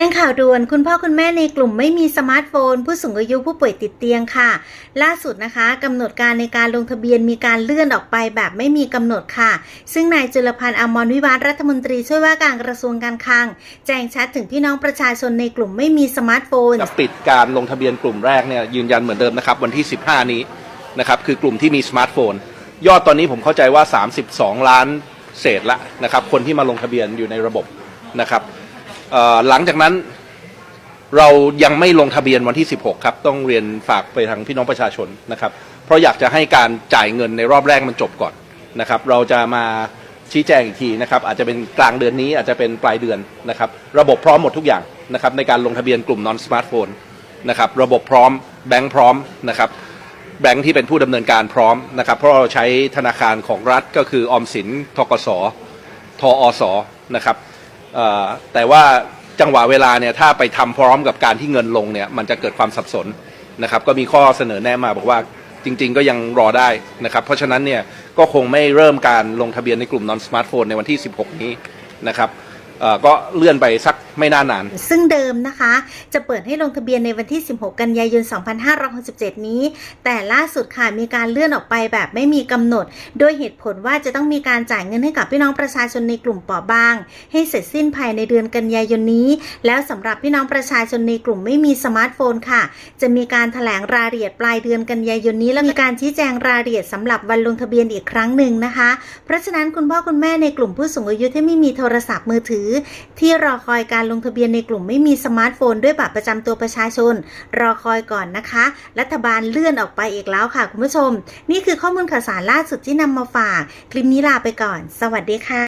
แจ้งข่าวด่วนคุณพ่อคุณแม่ในกลุ่มไม่มีสมาร์ทโฟน ผู้สูงอายุผู้ป่วยติดเตียงค่ะ ล่าสุดนะคะกำหนดการในการลงทะเบียนมีการเลื่อนออกไปแบบไม่มีกำหนดค่ะ ซึ่งนายจุลพันธ์อมรวิวัฒรัฐมนตรีช่วยว่าการกระทรวงการคลัง แจ้งชัดถึงพี่น้องประชาชนในกลุ่มไม่มีสมาร์ทโฟนจะปิดการลงทะเบียนกลุ่มแรกเนี่ยยืนยันเหมือนเดิมนะครับวันที่ 15 นี้นะครับคือกลุ่มที่มีสมาร์ทโฟน ยอดตอนนี้ผมเข้าใจว่า 32 ล้านเศษละนะครับคนที่มาลงทะเบียนอยู่ในระบบนะครับ เอ่อหลังจากนั้นเรายังไม่ลงทะเบียนวันที่ 16 ครับ ต้องเรียนฝากไปทางพี่น้องประชาชนนะครับ เพราะอยากจะให้การจ่ายเงินในรอบแรกมันจบก่อนนะครับ เราจะมาชี้แจงอีกทีนะครับ อาจจะเป็นกลางเดือนนี้อาจจะเป็นปลายเดือนนะครับ ระบบพร้อมหมดทุกอย่างนะครับ ในการลงทะเบียนกลุ่ม non smartphone นะครับ ระบบพร้อมแบงค์พร้อมนะครับแบงค์ที่เป็นผู้ดำเนินการพร้อมนะครับ เพราะเราใช้ธนาคารของรัฐก็คือออมสินทกสทอสนะครับ เอ่อแต่ว่าจังหวะเวลาเนี่ยถ้าไปทำพร้อมกับการที่เงินลงเนี่ยมันจะเกิดความสับสนนะครับ ก็มีข้อเสนอแนะมาบอกว่าจริง ๆ ก็ยังรอได้นะครับ เพราะฉะนั้นเนี่ยก็คงไม่เริ่มการลงทะเบียนในกลุ่ม non smartphone ในวันที่ 16 นี้นะครับ เอ่อก็เลื่อนไปสักไม่นานนาน ซึ่งเดิมนะคะ จะเปิดให้ลงทะเบียนในวันที่ 16 กันยายน 2567 นี้ แต่ล่าสุดค่ะมีการเลื่อนออกไปแบบไม่มีกำหนด โดยเหตุผลว่าจะต้องมีการจ่ายเงินให้กับพี่น้องประชาชนในกลุ่มเปราะบาง ให้เสร็จสิ้นภายในเดือนกันยายนนี้ แล้วสำหรับพี่น้องประชาชนในกลุ่มไม่มีสมาร์ทโฟนค่ะ จะมีการถแถลงรายละเอียดปลายเดือนกันยายนนี้ และมีการชี้แจงรายละเอียดสำหรับวันลงทะเบียนอีกครั้งหนึ่งนะคะ เพราะฉะนั้นคุณพ่อคุณแม่ในกลุ่มผู้สูงอายุที่ไม่มีโทรศัพท์มือถืออ ที่รอคอยการลงทะเบียนในกลุ่มไม่มีสมาร์ทโฟนด้วยบัตรประจำตัวประชาชน รอคอยก่อนนะคะ รัฐบาลเลื่อนออกไปอีกแล้วค่ะคุณผู้ชม นี่คือข้อมูลข่าวสารล่าสุดที่นำมาฝาก คลิปนี้ลาไปก่อน สวัสดีค่ะ